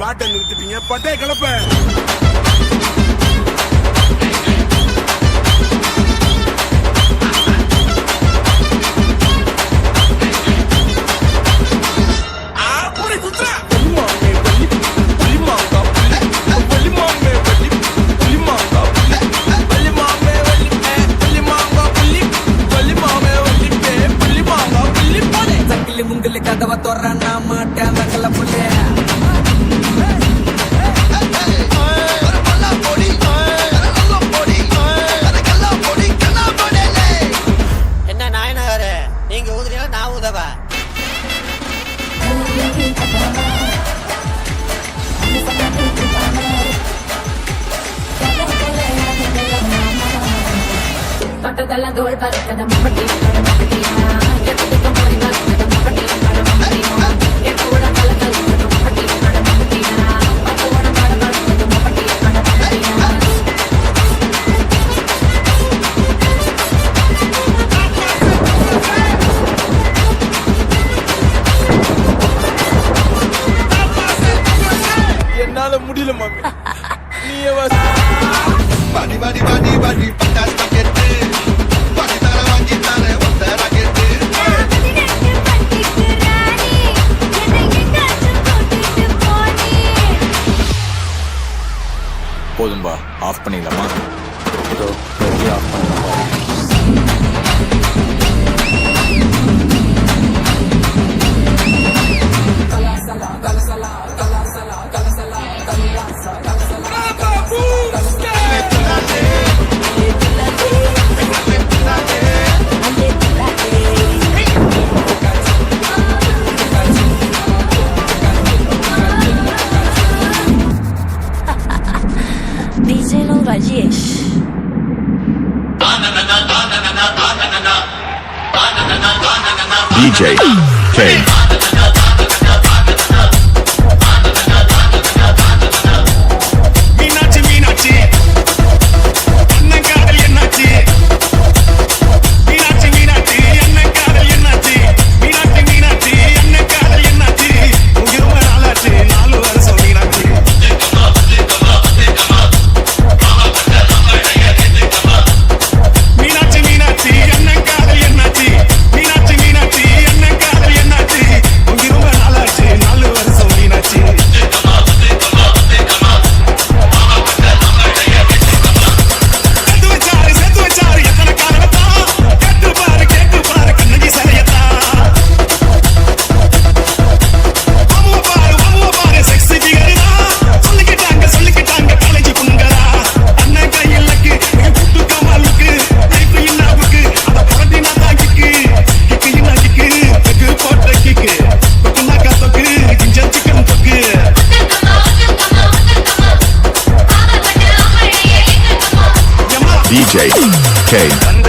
பாட்டை நிறுத்திட்டீங்க பட்டே கிளப்ப உங்களை கதவை தொடர நான் மாட்டேன் வெங்கல புள்ளே కరకద మహటేశ్వర ஆஃப் பண்ணிடலாமா? DJ K. DJ K.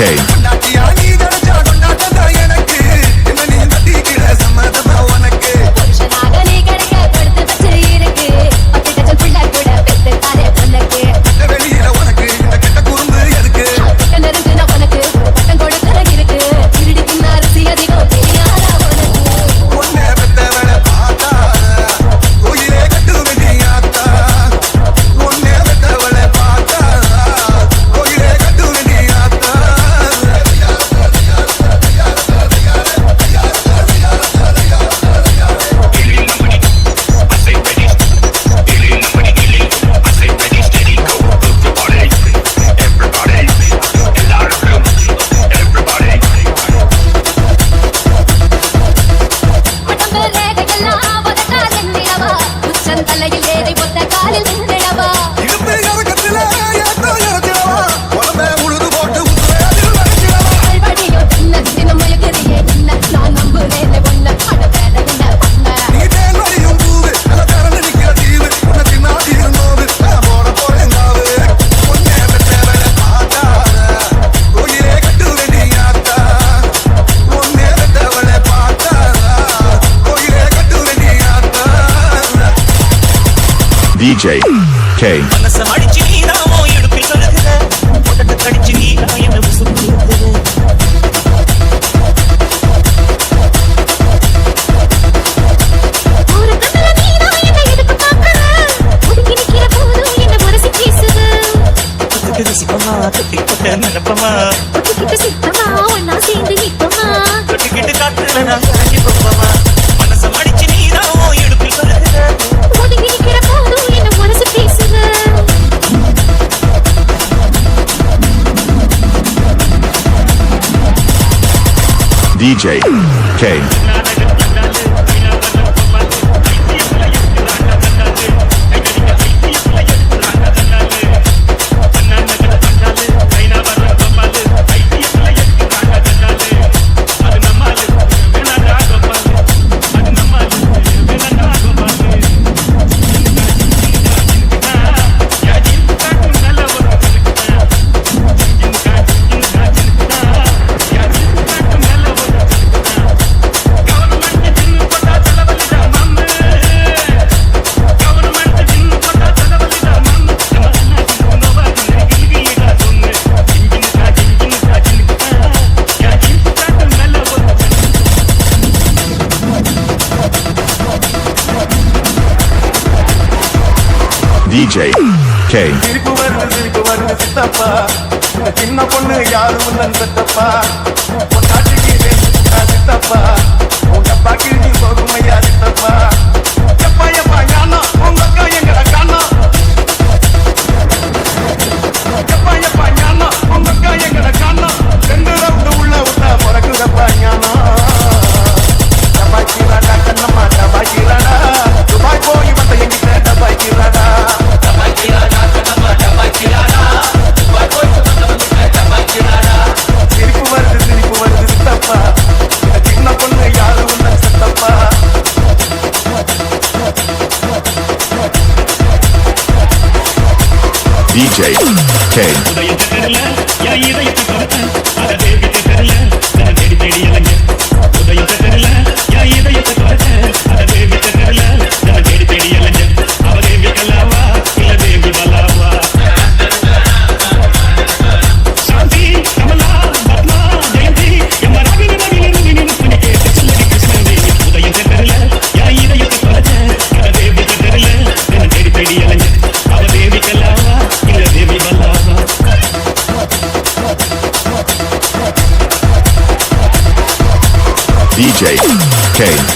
K. DJ DJ K. DJ K சிரிப்பு வருது சிரிப்பு வருது சித்தப்பா. சின்ன பொண்ணு யாரும் இல்லைன்னு சித்தப்பா பொண்டாட்டிக்கு சித்தப்பா. உன் டப்பா கிழி போகுமையா சித்தப்பா. எப்பா எப்பா யானா உங்க அக்கா எங்கட காணா எப்பா எப்பா யானா உங்க அக்கா எங்கட DJ K.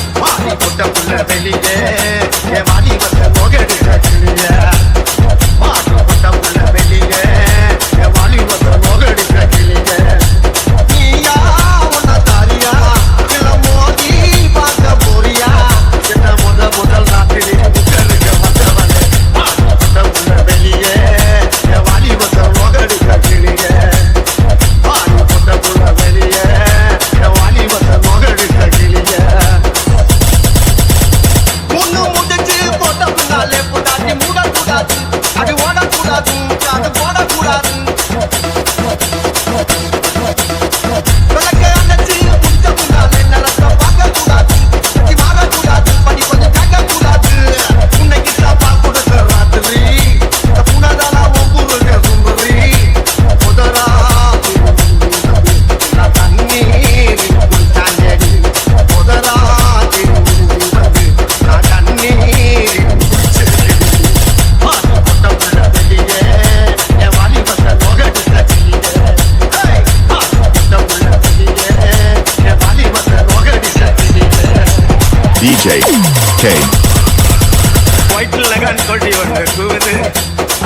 கண் கொள்ளி ஒன்று கூவுது.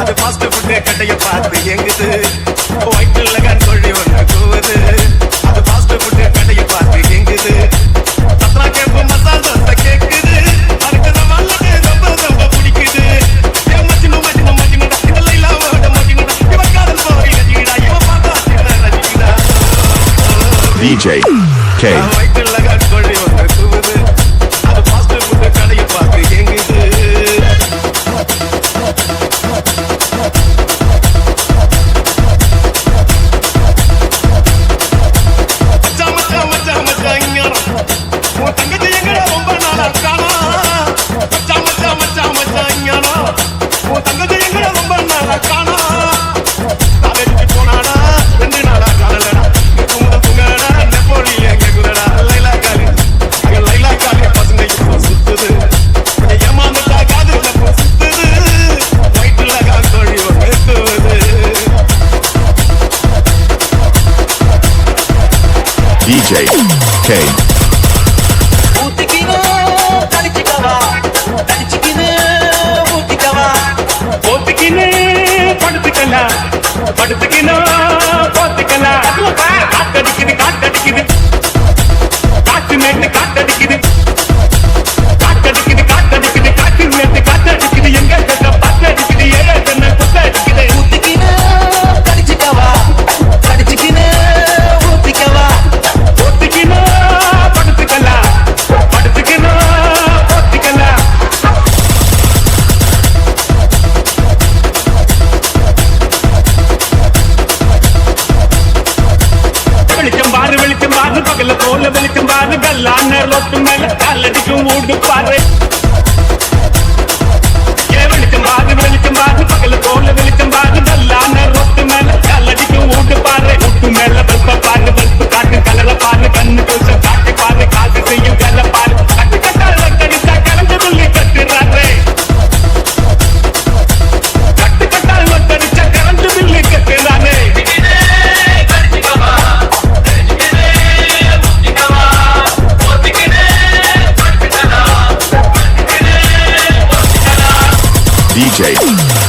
அது ஃபாஸ்ட் ஃபுட்டு கட்டைய பார்த்து எங்குது ஒயிட்டில் கண் கொள்ளி ஒன்று கூவுது. அது ஃபாஸ்ட் ஃபுட்டு கட்டைய பார்த்து எங்குது சத்ரா கேம்பு மசால் தோசை கேட்குது அதுக்கு நம்ம ரொம்ப ரொம்ப பிடிக்குது. DJ K. Okay.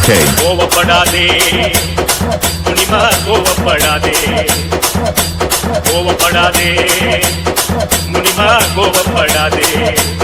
K. கோவப்படாதே. துணிமா கோவப்படாதே. கோவப்படாதே. முனிமா கோவப்படாதே.